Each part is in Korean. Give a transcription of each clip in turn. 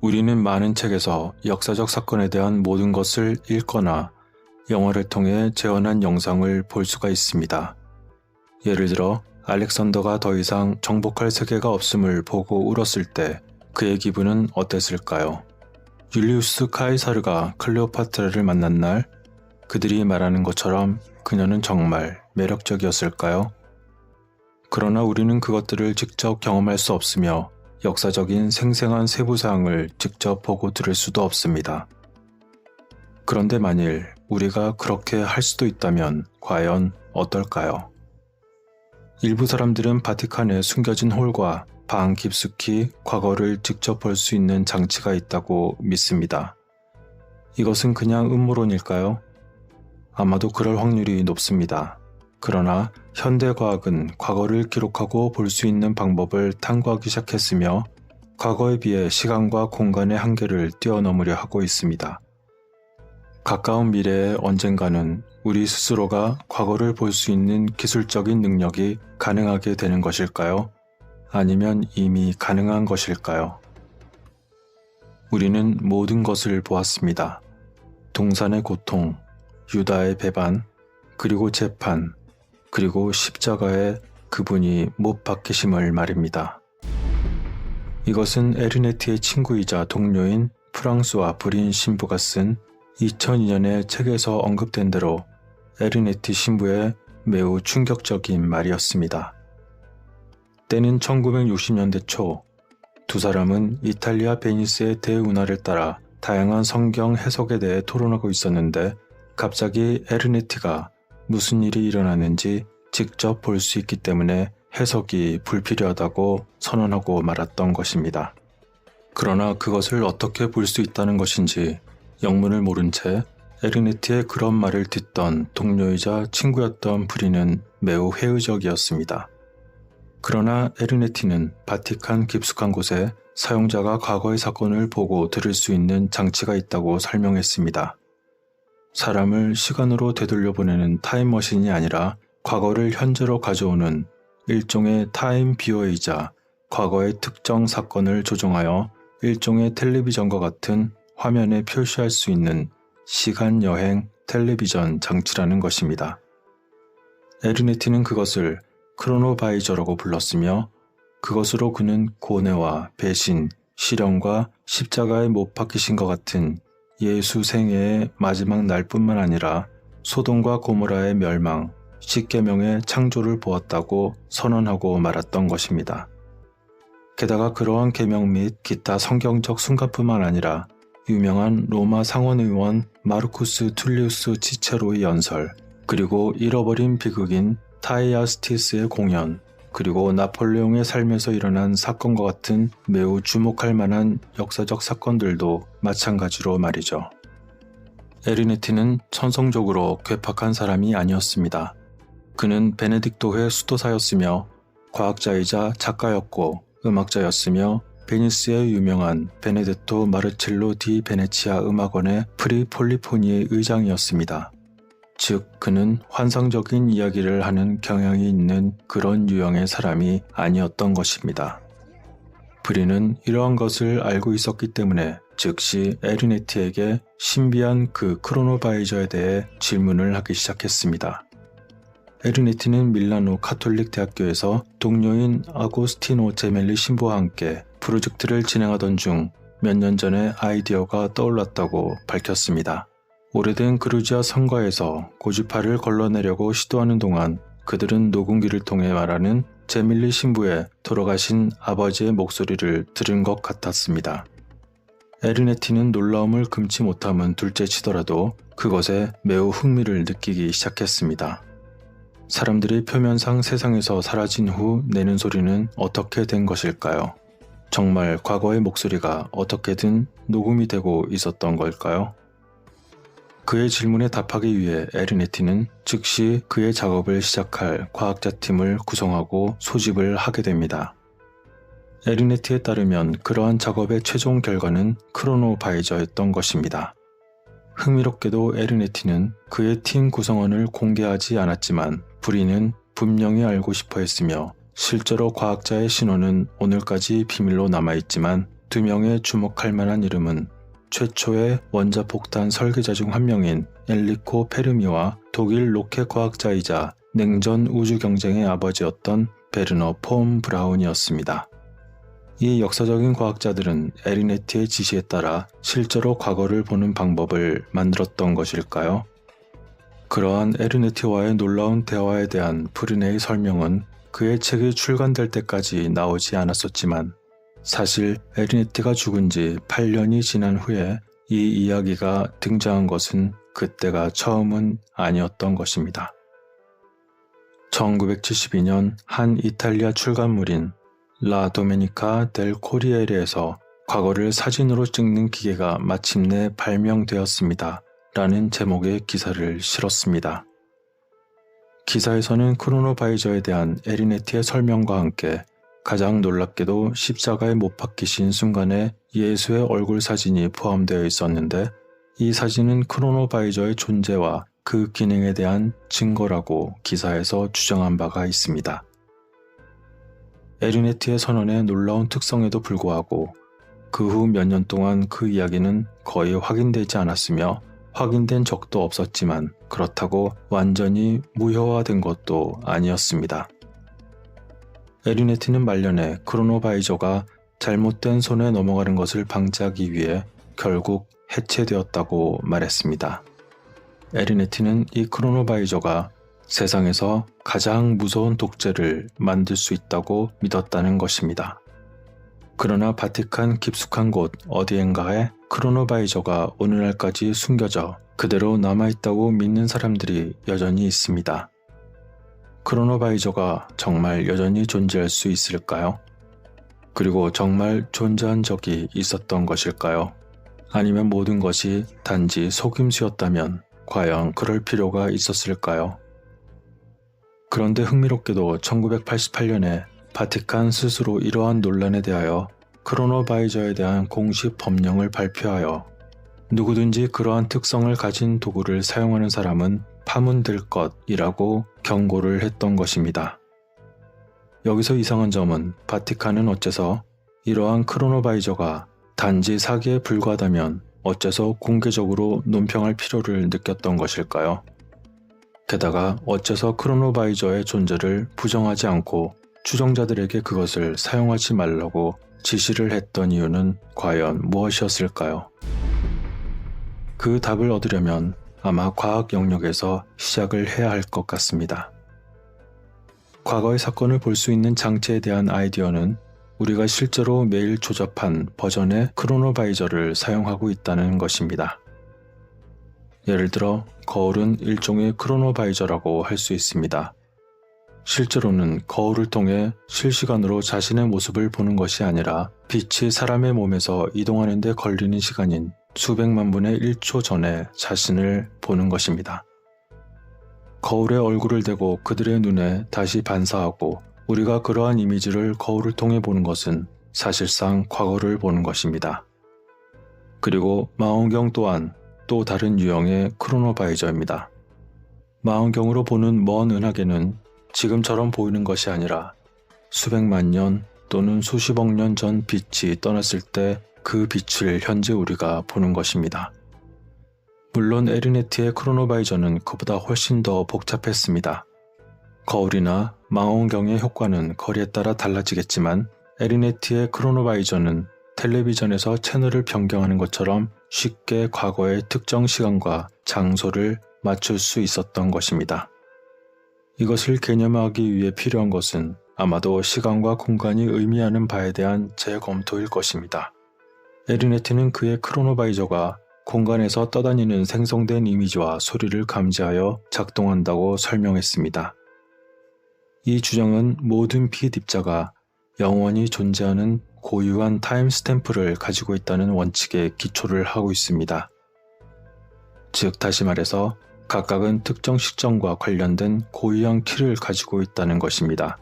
우리는 많은 책에서 역사적 사건에 대한 모든 것을 읽거나 영화를 통해 재현한 영상을 볼 수가 있습니다. 예를 들어 알렉산더가 더 이상 정복할 세계가 없음을 보고 울었을 때 그의 기분은 어땠을까요? 율리우스 카이사르가 클레오파트라를 만난 날 그들이 말하는 것처럼 그녀는 정말 매력적이었을까요? 그러나 우리는 그것들을 직접 경험할 수 없으며 역사적인 생생한 세부사항을 직접 보고 들을 수도 없습니다. 그런데 만일 우리가 그렇게 할 수도 있다면 과연 어떨까요? 일부 사람들은 바티칸에 숨겨진 홀과 방 깊숙이 과거를 직접 볼 수 있는 장치가 있다고 믿습니다. 이것은 그냥 음모론일까요? 아마도 그럴 확률이 높습니다. 그러나 현대 과학은 과거를 기록하고 볼 수 있는 방법을 탐구하기 시작했으며 과거에 비해 시간과 공간의 한계를 뛰어넘으려 하고 있습니다. 가까운 미래의 언젠가는 우리 스스로가 과거를 볼 수 있는 기술적인 능력이 가능하게 되는 것일까요? 아니면 이미 가능한 것일까요? 우리는 모든 것을 보았습니다. 동산의 고통, 유다의 배반, 그리고 재판, 그리고 십자가에 그분이 못 박히심을 말입니다. 이것은 에르네트의 친구이자 동료인 프랑스와 브린 신부가 쓴 2002년의 책에서 언급된 대로 에르네트 신부의 매우 충격적인 말이었습니다. 때는 1960년대 초, 두 사람은 이탈리아 베니스의 대운하를 따라 다양한 성경 해석에 대해 토론하고 있었는데 갑자기 에르네트가 무슨 일이 일어났는지 직접 볼 수 있기 때문에 해석이 불필요하다고 선언하고 말았던 것입니다. 그러나 그것을 어떻게 볼 수 있다는 것인지 영문을 모른 채 에르네트의 그런 말을 듣던 동료이자 친구였던 브리는 매우 회의적이었습니다. 그러나 에르네티는 바티칸 깊숙한 곳에 사용자가 과거의 사건을 보고 들을 수 있는 장치가 있다고 설명했습니다. 사람을 시간으로 되돌려 보내는 타임머신이 아니라 과거를 현재로 가져오는 일종의 타임 비어이자 과거의 특정 사건을 조정하여 일종의 텔레비전과 같은 화면에 표시할 수 있는 시간 여행 텔레비전 장치라는 것입니다. 에르네티는 그것을 크로노바이저라고 불렀으며 그것으로 그는 고뇌와 배신, 실현과 십자가에 못 박히신 것 같은 예수 생애의 마지막 날뿐만 아니라 소돔과 고모라의 멸망, 십계명의 창조를 보았다고 선언하고 말았던 것입니다. 게다가 그러한 계명 및 기타 성경적 순간뿐만 아니라 유명한 로마 상원의원 마르쿠스 툴리우스 치체로의 연설, 그리고 잃어버린 비극인 타이아스티스의 공연, 그리고 나폴레옹의 삶에서 일어난 사건과 같은 매우 주목할 만한 역사적 사건들도 마찬가지로 말이죠. 에리네티는 천성적으로 괴팍한 사람이 아니었습니다. 그는 베네딕토회 수도사였으며 과학자이자 작가였고 음악자였으며 베니스의 유명한 베네데토 마르첼로 디 베네치아 음악원의 프리폴리포니의 의장이었습니다. 즉, 그는 환상적인 이야기를 하는 경향이 있는 그런 유형의 사람이 아니었던 것입니다. 브리는 이러한 것을 알고 있었기 때문에 즉시 에르네티에게 신비한 그 크로노바이저에 대해 질문을 하기 시작했습니다. 에르네티는 밀라노 카톨릭 대학교에서 동료인 아고스티노 제멜리 신부와 함께 프로젝트를 진행하던 중 몇 년 전에 아이디어가 떠올랐다고 밝혔습니다. 오래된 그루지아 성가에서 고주파를 걸러내려고 시도하는 동안 그들은 녹음기를 통해 말하는 제밀리 신부의 돌아가신 아버지의 목소리를 들은 것 같았습니다. 에르네티는 놀라움을 금치 못함은 둘째 치더라도 그것에 매우 흥미를 느끼기 시작했습니다. 사람들이 표면상 세상에서 사라진 후 내는 소리는 어떻게 된 것일까요? 정말 과거의 목소리가 어떻게든 녹음이 되고 있었던 걸까요? 그의 질문에 답하기 위해 에르네티는 즉시 그의 작업을 시작할 과학자 팀을 구성하고 소집을 하게 됩니다. 에르네티에 따르면 그러한 작업의 최종 결과는 크로노바이저였던 것입니다. 흥미롭게도 에르네티는 그의 팀 구성원을 공개하지 않았지만 브리는 분명히 알고 싶어 했으며 실제로 과학자의 신원은 오늘까지 비밀로 남아있지만 두 명의 주목할 만한 이름은 최초의 원자 폭탄 설계자 중 한 명인 엘리코 페르미와 독일 로켓 과학자이자 냉전 우주 경쟁의 아버지였던 베르너 폼 브라운이었습니다. 이 역사적인 과학자들은 에리네티의 지시에 따라 실제로 과거를 보는 방법을 만들었던 것일까요? 그러한 에르네티와의 놀라운 대화에 대한 프리네의 설명은 그의 책이 출간될 때까지 나오지 않았었지만 사실 에리네티가 죽은 지 8년이 지난 후에 이 이야기가 등장한 것은 그때가 처음은 아니었던 것입니다. 1972년 한 이탈리아 출간물인 라 도메니카 델 코리에르에서 과거를 사진으로 찍는 기계가 마침내 발명되었습니다. 라는 제목의 기사를 실었습니다. 기사에서는 크로노바이저에 대한 에리네티의 설명과 함께 가장 놀랍게도 십자가에 못 박히신 순간에 예수의 얼굴 사진이 포함되어 있었는데 이 사진은 크로노바이저의 존재와 그 기능에 대한 증거라고 기사에서 주장한 바가 있습니다. 에리네티의 선언의 놀라운 특성에도 불구하고 그 후 몇 년 동안 그 이야기는 거의 확인되지 않았으며 확인된 적도 없었지만 그렇다고 완전히 무효화된 것도 아니었습니다. 에리네티는 말년에 크로노바이저가 잘못된 손에 넘어가는 것을 방지하기 위해 결국 해체되었다고 말했습니다. 에리네티는 이 크로노바이저가 세상에서 가장 무서운 독재를 만들 수 있다고 믿었다는 것입니다. 그러나 바티칸 깊숙한 곳 어디엔가에 크로노바이저가 오늘날까지 숨겨져 그대로 남아있다고 믿는 사람들이 여전히 있습니다. 크로노바이저가 정말 여전히 존재할 수 있을까요? 그리고 정말 존재한 적이 있었던 것일까요? 아니면 모든 것이 단지 속임수였다면 과연 그럴 필요가 있었을까요? 그런데 흥미롭게도 1988년에 바티칸 스스로 이러한 논란에 대하여 크로노바이저에 대한 공식 법령을 발표하여 누구든지 그러한 특성을 가진 도구를 사용하는 사람은 파문될 것이라고 경고를 했던 것입니다. 여기서 이상한 점은 바티칸은 어째서 이러한 크로노바이저가 단지 사기에 불과하다면 어째서 공개적으로 논평할 필요를 느꼈던 것일까요? 게다가 어째서 크로노바이저의 존재를 부정하지 않고 추정자들에게 그것을 사용하지 말라고 지시를 했던 이유는 과연 무엇이었을까요? 그 답을 얻으려면 아마 과학 영역에서 시작을 해야 할 것 같습니다. 과거의 사건을 볼 수 있는 장치에 대한 아이디어는 우리가 실제로 매일 조잡한 버전의 크로노바이저를 사용하고 있다는 것입니다. 예를 들어 거울은 일종의 크로노바이저라고 할 수 있습니다. 실제로는 거울을 통해 실시간으로 자신의 모습을 보는 것이 아니라 빛이 사람의 몸에서 이동하는 데 걸리는 시간인 수백만 분의 1초 전에 자신을 보는 것입니다. 거울에 얼굴을 대고 그들의 눈에 다시 반사하고 우리가 그러한 이미지를 거울을 통해 보는 것은 사실상 과거를 보는 것입니다. 그리고 망원경 또한 또 다른 유형의 크로노바이저입니다. 망원경으로 보는 먼 은하계는 지금처럼 보이는 것이 아니라 수백만 년 또는 수십억 년 전 빛이 떠났을 때 그 빛을 현재 우리가 보는 것입니다. 물론 에리네티의 크로노바이저는 그보다 훨씬 더 복잡했습니다. 거울이나 망원경의 효과는 거리에 따라 달라지겠지만 에리네티의 크로노바이저는 텔레비전에서 채널을 변경하는 것처럼 쉽게 과거의 특정 시간과 장소를 맞출 수 있었던 것입니다. 이것을 개념화하기 위해 필요한 것은 아마도 시간과 공간이 의미하는 바에 대한 재검토일 것입니다. 에리네티는 그의 크로노바이저가 공간에서 떠다니는 생성된 이미지와 소리를 감지하여 작동한다고 설명했습니다. 이 주장은 모든 피해 입자가 영원히 존재하는 고유한 타임스탬프를 가지고 있다는 원칙에 기초를 하고 있습니다. 즉, 다시 말해서 각각은 특정 시점과 관련된 고유한 키를 가지고 있다는 것입니다.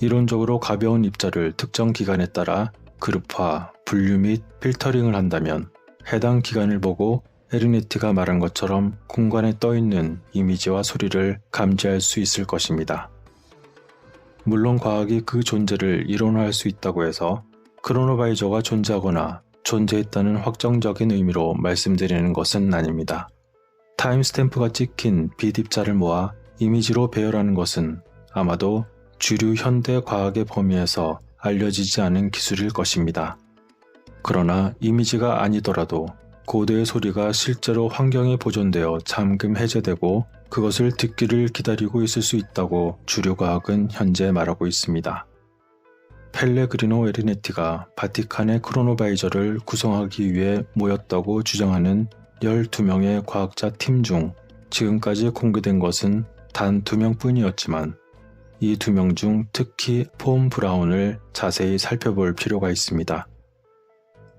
이론적으로 가벼운 입자를 특정 기간에 따라 그룹화, 분류 및 필터링을 한다면 해당 기간을 보고 에르네티가 말한 것처럼 공간에 떠있는 이미지와 소리를 감지할 수 있을 것입니다. 물론 과학이 그 존재를 이론화할 수 있다고 해서 크로노바이저가 존재하거나 존재했다는 확정적인 의미로 말씀드리는 것은 아닙니다. 타임스탬프가 찍힌 비입자를 모아 이미지로 배열하는 것은 아마도 주류 현대 과학의 범위에서 알려지지 않은 기술일 것입니다. 그러나 이미지가 아니더라도 고대의 소리가 실제로 환경에 보존되어 잠금 해제되고 그것을 듣기를 기다리고 있을 수 있다고 주류 과학은 현재 말하고 있습니다. 펠레그리노 에리네티가 바티칸의 크로노바이저를 구성하기 위해 모였다고 주장하는 12명의 과학자 팀 중 지금까지 공개된 것은 단 2명 뿐이었지만 이 두 명 중 특히 폼 브라운을 자세히 살펴볼 필요가 있습니다.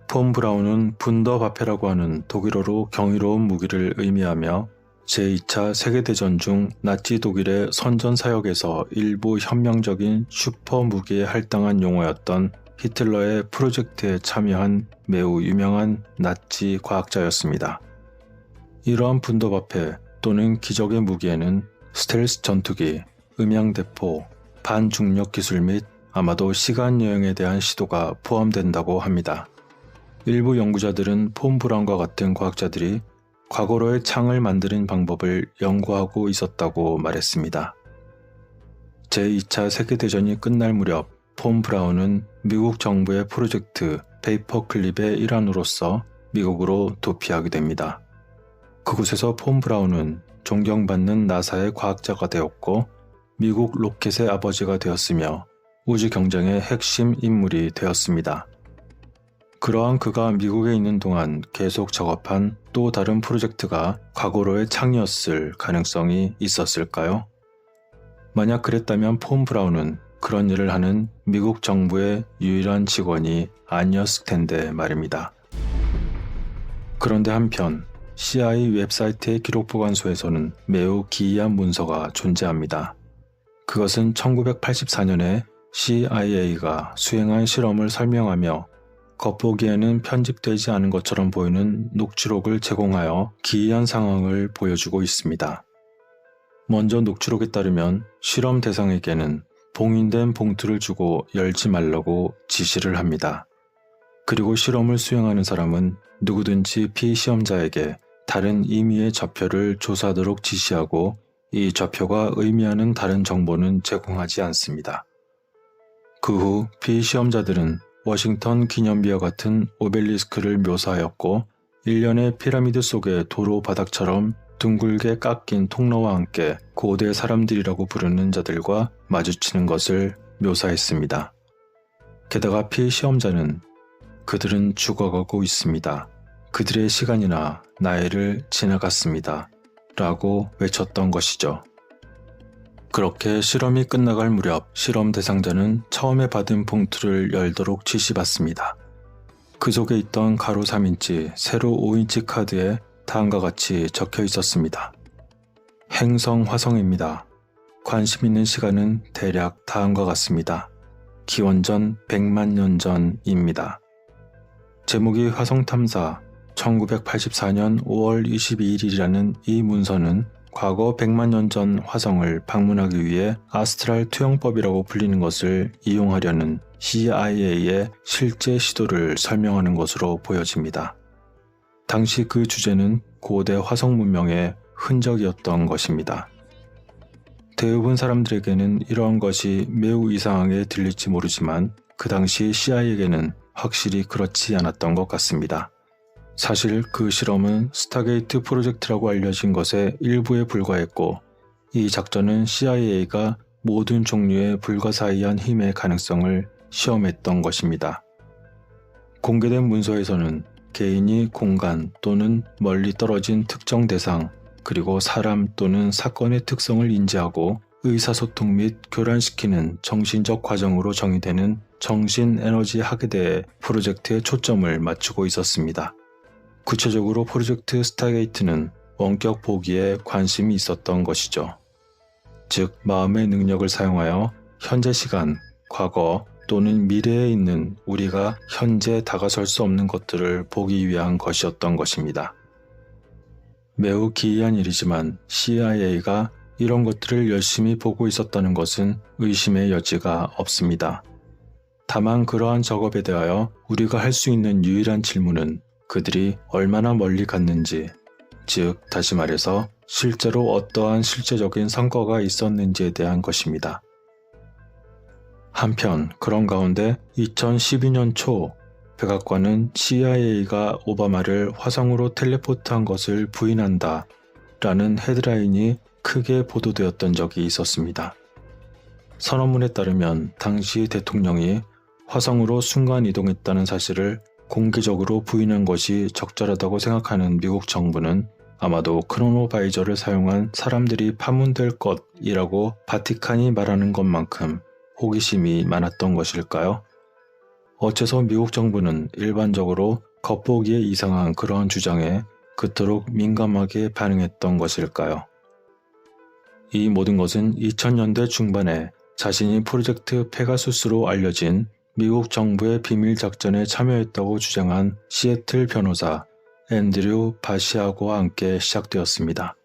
폼 브라운은 분더바페라고 하는 독일어로 경이로운 무기를 의미하며 제2차 세계대전 중 나치 독일의 선전 사역에서 일부 현명적인 슈퍼 무기에 할당한 용어였던 히틀러의 프로젝트에 참여한 매우 유명한 나치 과학자였습니다. 이러한 분더바페 또는 기적의 무기에는 스텔스 전투기, 음향대포, 반중력 기술 및 아마도 시간 여행에 대한 시도가 포함된다고 합니다. 일부 연구자들은 폼 브라운과 같은 과학자들이 과거로의 창을 만드는 방법을 연구하고 있었다고 말했습니다. 제2차 세계대전이 끝날 무렵 폼 브라운은 미국 정부의 프로젝트 페이퍼 클립의 일환으로서 미국으로 도피하게 됩니다. 그곳에서 폼 브라운은 존경받는 나사의 과학자가 되었고 미국 로켓의 아버지가 되었으며 우주 경쟁의 핵심 인물이 되었습니다. 그러한 그가 미국에 있는 동안 계속 작업한 또 다른 프로젝트가 과거로의 창이었을 가능성이 있었을까요? 만약 그랬다면 폼 브라운은 그런 일을 하는 미국 정부의 유일한 직원이 아니었을 텐데 말입니다. 그런데 한편 CIA 웹사이트의 기록 보관소에서는 매우 기이한 문서가 존재합니다. 그것은 1984년에 CIA가 수행한 실험을 설명하며 겉보기에는 편집되지 않은 것처럼 보이는 녹취록을 제공하여 기이한 상황을 보여주고 있습니다. 먼저 녹취록에 따르면 실험 대상에게는 봉인된 봉투를 주고 열지 말라고 지시를 합니다. 그리고 실험을 수행하는 사람은 누구든지 피시험자에게 다른 임의의 좌표를 조사하도록 지시하고 이 좌표가 의미하는 다른 정보는 제공하지 않습니다. 그 후 피시험자들은 워싱턴 기념비와 같은 오벨리스크를 묘사하였고 일련의 피라미드 속의 도로 바닥처럼 둥글게 깎인 통로와 함께 고대 사람들이라고 부르는 자들과 마주치는 것을 묘사했습니다. 게다가 피시험자는 그들은 죽어가고 있습니다. 그들의 시간이나 나이를 지나갔습니다. 라고 외쳤던 것이죠. 그렇게 실험이 끝나갈 무렵 실험 대상자는 처음에 받은 봉투를 열도록 지시받습니다. 그 속에 있던 가로 3인치, 세로 5인치 카드에 다음과 같이 적혀 있었습니다. 행성 화성입니다. 관심 있는 시간은 대략 다음과 같습니다. 기원전 100만 년 전입니다. 제목이 화성 탐사 1984년 5월 22일이라는 이 문서는 과거 100만 년 전 화성을 방문하기 위해 아스트랄 투영법이라고 불리는 것을 이용하려는 CIA의 실제 시도를 설명하는 것으로 보여집니다. 당시 그 주제는 고대 화성 문명의 흔적이었던 것입니다. 대부분 사람들에게는 이러한 것이 매우 이상하게 들릴지 모르지만 그 당시 CIA에게는 확실히 그렇지 않았던 것 같습니다. 사실 그 실험은 스타게이트 프로젝트라고 알려진 것의 일부에 불과했고 이 작전은 CIA가 모든 종류의 불가사의한 힘의 가능성을 시험했던 것입니다. 공개된 문서에서는 개인이 공간 또는 멀리 떨어진 특정 대상 그리고 사람 또는 사건의 특성을 인지하고 의사소통 및 교란시키는 정신적 과정으로 정의되는 정신에너지 학에 프로젝트에 초점을 맞추고 있었습니다. 구체적으로 프로젝트 스타게이트는 원격 보기에 관심이 있었던 것이죠. 즉, 마음의 능력을 사용하여 현재 시간, 과거 또는 미래에 있는 우리가 현재 다가설 수 없는 것들을 보기 위한 것이었던 것입니다. 매우 기이한 일이지만 CIA가 이런 것들을 열심히 보고 있었다는 것은 의심의 여지가 없습니다. 다만 그러한 작업에 대하여 우리가 할 수 있는 유일한 질문은 그들이 얼마나 멀리 갔는지, 즉, 다시 말해서 실제로 어떠한 실제적인 성과가 있었는지에 대한 것입니다. 한편 그런 가운데 2012년 초 백악관은 CIA가 오바마를 화성으로 텔레포트한 것을 부인한다 라는 헤드라인이 크게 보도되었던 적이 있었습니다. 선언문에 따르면 당시 대통령이 화성으로 순간 이동했다는 사실을 공개적으로 부인한 것이 적절하다고 생각하는 미국 정부는 아마도 크로노바이저를 사용한 사람들이 파문될 것이라고 바티칸이 말하는 것만큼 호기심이 많았던 것일까요? 어째서 미국 정부는 일반적으로 겉보기에 이상한 그러한 주장에 그토록 민감하게 반응했던 것일까요? 이 모든 것은 2000년대 중반에 자신이 프로젝트 페가수스로 알려진 미국 정부의 비밀 작전에 참여했다고 주장한 시애틀 변호사 앤드류 바시아고와 함께 시작되었습니다.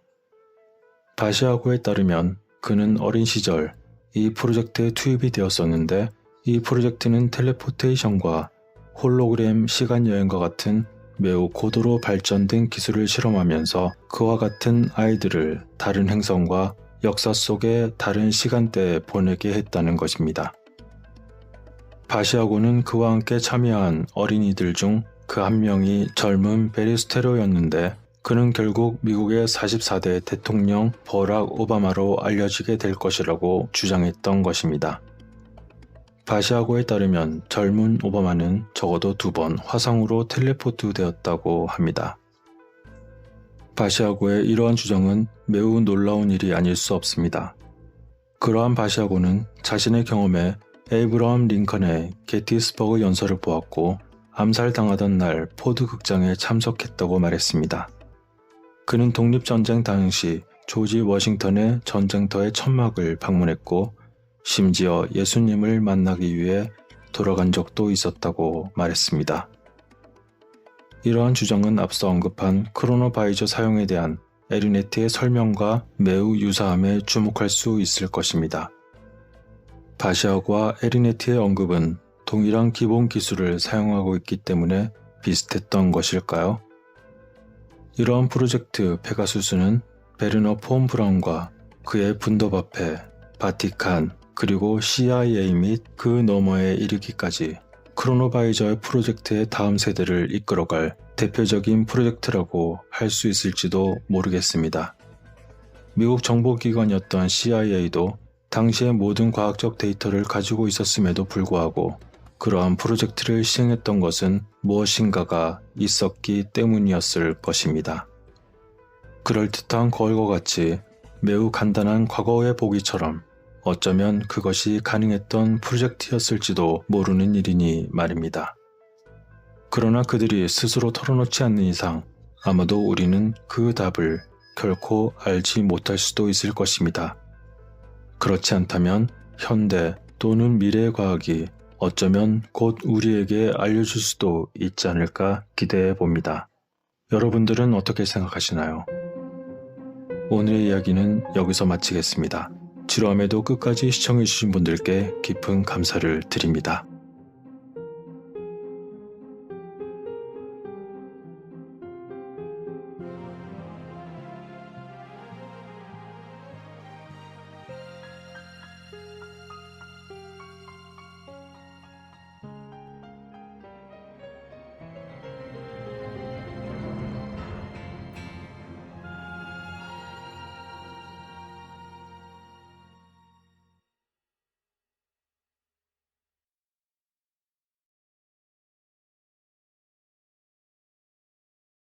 바시아고에 따르면 그는 어린 시절 이 프로젝트에 투입이 되었었는데 이 프로젝트는 텔레포테이션과 홀로그램 시간여행과 같은 매우 고도로 발전된 기술을 실험하면서 그와 같은 아이들을 다른 행성과 역사 속의 다른 시간대에 보내게 했다는 것입니다. 바시아고는 그와 함께 참여한 어린이들 중 그 한 명이 젊은 베리스테로였는데 그는 결국 미국의 44대 대통령 버락 오바마로 알려지게 될 것이라고 주장했던 것입니다. 바시아고에 따르면 젊은 오바마는 적어도 두 번 화성으로 텔레포트 되었다고 합니다. 바시아고의 이러한 주장은 매우 놀라운 일이 아닐 수 없습니다. 그러한 바시아고는 자신의 경험에 에이브러함 링컨의 게티스버그 연설을 보았고 암살당하던 날 포드 극장에 참석했다고 말했습니다. 그는 독립전쟁 당시 조지 워싱턴의 전쟁터의 천막을 방문했고 심지어 예수님을 만나기 위해 돌아간 적도 있었다고 말했습니다. 이러한 주장은 앞서 언급한 크로노바이저 사용에 대한 에리네트의 설명과 매우 유사함에 주목할 수 있을 것입니다. 바시아과 에리네트의 언급은 동일한 기본 기술을 사용하고 있기 때문에 비슷했던 것일까요? 이러한 프로젝트 페가수스는 베르너 폰 브라운과 그의 분도바페, 바티칸, 그리고 CIA 및 그 너머에 이르기까지 크로노바이저의 프로젝트의 다음 세대를 이끌어갈 대표적인 프로젝트라고 할 수 있을지도 모르겠습니다. 미국 정보기관이었던 CIA도 당시의 모든 과학적 데이터를 가지고 있었음에도 불구하고 그러한 프로젝트를 시행했던 것은 무엇인가가 있었기 때문이었을 것입니다. 그럴듯한 거울과 같이 매우 간단한 과거의 보기처럼 어쩌면 그것이 가능했던 프로젝트였을지도 모르는 일이니 말입니다. 그러나 그들이 스스로 털어놓지 않는 이상 아마도 우리는 그 답을 결코 알지 못할 수도 있을 것입니다. 그렇지 않다면 현대 또는 미래의 과학이 어쩌면 곧 우리에게 알려줄 수도 있지 않을까 기대해 봅니다. 여러분들은 어떻게 생각하시나요? 오늘의 이야기는 여기서 마치겠습니다. 지루함에도 끝까지 시청해주신 분들께 깊은 감사를 드립니다.